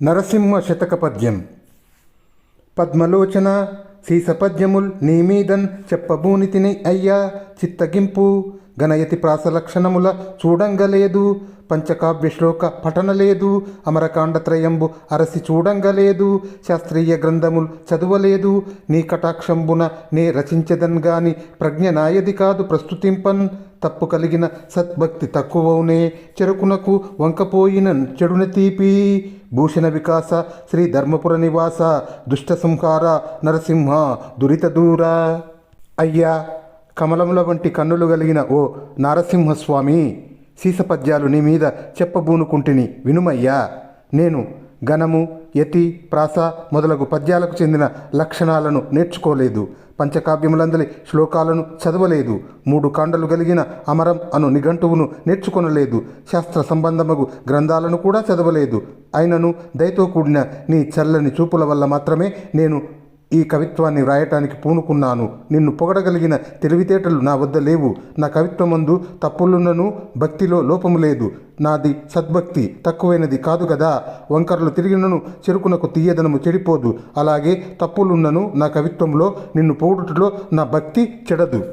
నరసింహ శతక పద్యం పద్మలోచన సీసపద్యముల్ నీమీదన్ చెప్పబూనితిని అయ్యా చిత్తగింపు గణయతి ప్రాసలక్షణముల చూడంగలేదు పంచకావ్య శ్లోక పఠనలేదు అమరకాండత్రయంబు అరసి చూడంగలేదు శాస్త్రీయ గ్రంథములు చదువలేదు నీ కటాక్షంబున నే రచించదన్ గాని ప్రజ్ఞ నాయది కాదు ప్రస్తుతింపన్ తప్పు కలిగిన సద్భక్తి తక్కువవునే చెరుకునకు వంకపోయిన చెడున తీపి భూషణ వికాస శ్రీ ధర్మపుర నివాస దుష్ట సంహార నరసింహ దురిత దూర. అయ్యా కమలముల వంటి కన్నులు కలిగిన ఓ నారసింహస్వామి సీసపద్యాలు నీ మీద చెప్పబూనుకుంటుని వినుమయ్యా. నేను ఘనము యతి ప్రాస మొదలగు పద్యాలకు చెందిన లక్షణాలను నేర్చుకోలేదు. పంచకావ్యములందలి శ్లోకాలను చదవలేదు. మూడు కాండలు కలిగిన అమరం అను నిఘంటువును నేర్చుకొనలేదు. శాస్త్ర సంబంధమగు గ్రంథాలను కూడా చదవలేదు. అయినను దయతో కూడిన నీ చల్లని చూపుల వల్ల మాత్రమే నేను ఈ కవిత్వాన్ని వ్రాయటానికి పూనుకున్నాను. నిన్ను పొగడగలిగిన తెలివితేటలు నా వద్ద లేవు. నా కవిత్వమందు తప్పులున్నను భక్తిలో లోపము లేదు. నాది సద్భక్తి. తక్కువైనది కాదు కదా వంకరలు తిరిగినను చెరుకునకు తీయదనము చెడిపోదు. అలాగే తప్పులున్నను నా కవిత్వంలో నిన్ను పొగుడుటలో నా భక్తి చెడదు.